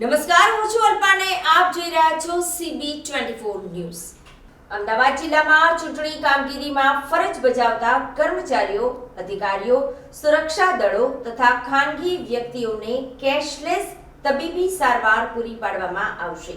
હું છું અલ્પાને. આપ જોઈ રહ્યા છો CB twenty four news. Ahmedabad જિલ્લામાં ચૂંટણી કામગીરીમાં ફરજ બજાવતા કર્મચારીઓ, અધિકારીઓ, સુરક્ષા દળો તથા ખાનગી વ્યક્તિઓને કેશલેસ તબીબી સારવાર પૂરી પાડવામાં આવશે.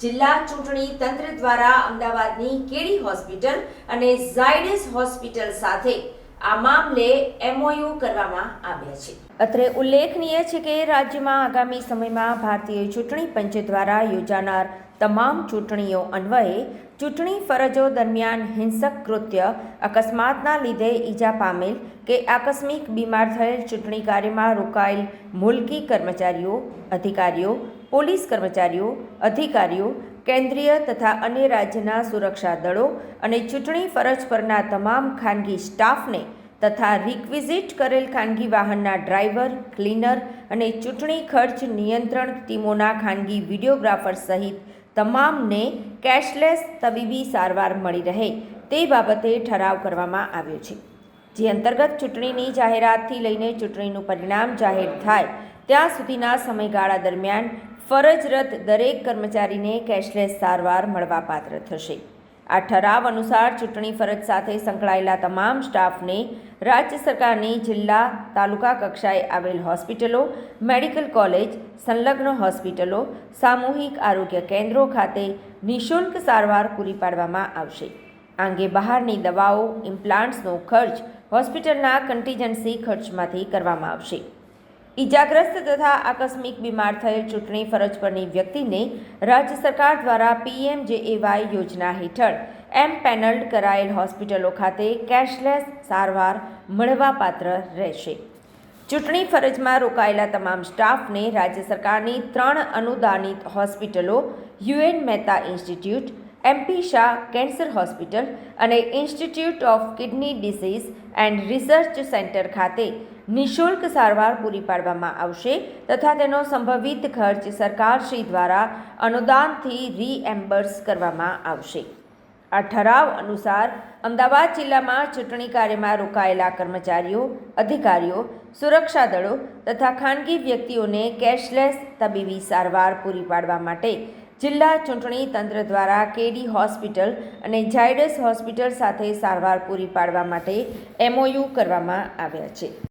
જિલ્લા ચૂંટણી તંત્ર દ્વારા અમદાવાદની કેડી હોસ્પિટલ અને ઝાયડસ હોસ્પિટલ સાથે આ મામલે એમઓયુ કરવામાં આવ્યા છે. અત્રે ઉલ્લેખનીય છે કે રાજ્યમાં આગામી સમયમાં ભારતીય ચૂંટણી પંચ દ્વારા યોજાનાર તમામ ચૂંટણીઓ અન્વયે ચૂંટણી ફરજો દરમિયાન હિંસક કૃત્ય, અકસ્માતના લીધે ઈજા પામેલ કે આકસ્મિક બીમાર થયેલ ચૂંટણી કાર્યમાં રોકાયેલ મુલકી કર્મચારીઓ, અધિકારીઓ, પોલીસ કર્મચારીઓ, અધિકારીઓ કેન્દ્રીય તથા અન્ય રાજ્યના સુરક્ષા દળો અને ચૂંટણી ફરજ પરના તમામ ખાનગી સ્ટાફને તથા રિક્વિઝિટ કરેલ ખાનગી વાહનના ડ્રાઈવર, ક્લીનર અને ચૂંટણી ખર્ચ નિયંત્રણ ટીમોના ખાનગી વિડીયોગ્રાફર સહિત તમામને કેશલેસ તબીબી સારવાર મળી રહે તે બાબતે ઠરાવ કરવામાં આવ્યો છે. જે અંતર્ગત ચૂંટણીની જાહેરાતથી લઈને ચૂંટણીનું પરિણામ જાહેર થાય ત્યાં સુધીના સમયગાળા દરમિયાન ફરજરત દરેક કર્મચારીને કેશલેસ સારવાર મળવાપાત્ર થશે. આ ઠરાવ અનુસાર ચૂંટણી ફરજ સાથે સંકળાયેલા તમામ સ્ટાફને રાજ્ય સરકારની જિલ્લા તાલુકા કક્ષાએ આવેલ હોસ્પિટલો, મેડિકલ કોલેજ, સંલગ્ન હોસ્પિટલો, સામૂહિક આરોગ્ય કેન્દ્રો ખાતે નિઃશુલ્ક સારવાર પૂરી પાડવામાં આવશે. આ અંગે બહારની દવાઓ, ઇમ્પ્લાન્ટ્સનો ખર્ચ, હોસ્પિટલના કન્ટીજન્સી ખર્ચમાંથી કરવામાં આવશે. ઈજાગ્રસ્ત તથા આકસ્મિક બીમાર થયેલ ચૂંટણી ફરજ પરની વ્યક્તિને રાજ્ય સરકાર દ્વારા પીએમજેએવાય યોજના હેઠળ એમ પેનલ્ડ કરાયેલ હોસ્પિટલો ખાતે કેશલેસ સારવાર મળવાપાત્ર રહેશે. ચૂંટણી ફરજમાં રોકાયેલા તમામ સ્ટાફને રાજ્ય સરકારની ત્રણ અનુદાનિત હોસ્પિટલો UN Mehta institute MP Shah cancer hospital અને institute of kidney disease and research centre ખાતે નિઃશુલ્ક સારવાર પૂરી પાડવામાં આવશે તથા તેનો સંભવિત ખર્ચ સરકારશ્રી દ્વારા અનુદાનથી રીએમ્બર્સ કરવામાં આવશે. આ ઠરાવ અનુસાર અમદાવાદ જિલ્લામાં ચૂંટણી કાર્યમાં રોકાયેલા કર્મચારીઓ, અધિકારીઓ, સુરક્ષા દળો તથા ખાનગી વ્યક્તિઓને કેશલેસ તબીબી સારવાર પૂરી પાડવા માટે જિલ્લા ચૂંટણી તંત્ર દ્વારા કેડી હોસ્પિટલ અને ઝાયડસ હોસ્પિટલ સાથે સારવાર પૂરી પાડવા માટે એમઓયુ કરવામાં આવ્યા છે.